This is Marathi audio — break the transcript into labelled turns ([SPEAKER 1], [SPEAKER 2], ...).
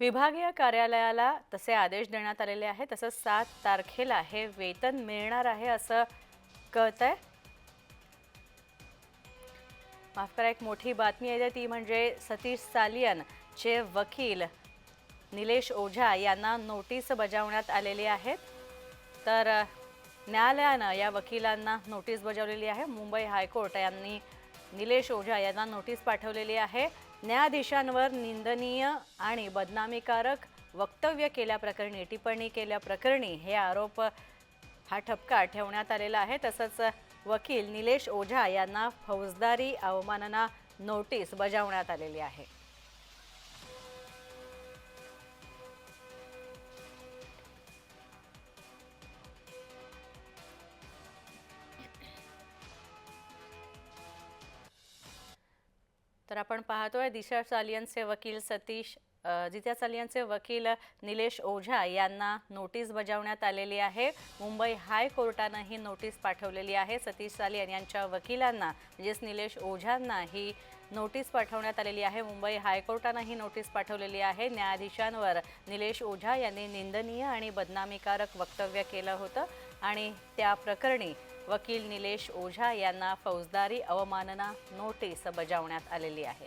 [SPEAKER 1] विभागीय कार्यालयाला तसे आदेश देण्यात आलेले आहे तसंच सात तारखेला हे वेतन मिळणार आहे असं कळत आहे माफ करा एक मोठी बातमी आहे ती म्हणजे सतीश सालियन चे वकील निलेश ओझा यांना नोटीस बजावण्यात आलेली आहे. तर न्यायालयानं या वकिलांना नोटीस बजावलेली आहे. मुंबई हायकोर्ट यांनी निलेश ओझा यांना नोटीस पाठवलेली आहे. न्यायाधीशांवर निंदनीय आणि बदनामीकारक वक्तव्य केल्याप्रकरणी टिप्पणी केल्याप्रकरणी हे आरोप हा ठपका ठेवण्यात आलेला आहे. तसंच वकील निलेश ओझा यांना फौजदारी अवमानना नोटीस बजावण्यात आलेली आहे. तर आपण पाहतोय दिशा सालियनचे वकील सतीश अ, दिशा वकील निलेश ओझा यांना नोटीस बजावण्यात आलेली आहे. मुंबई हायकोर्टानं ही नोटीस पाठवलेली आहे. सतीश सालियन यांच्या वकिलांना म्हणजेच निलेश ओझांना ही नोटीस पाठवण्यात आलेली आहे. मुंबई हायकोर्टानं ही नोटीस पाठवलेली आहे. न्यायाधीशांवर निलेश ओझा यांनी निंदनीय आणि बदनामीकारक वक्तव्य केलं होतं आणि त्या प्रकरणी वकील निलेश ओझा यांना फौजदारी अवमानना नोटीस बजावण्यात आलेली आहे.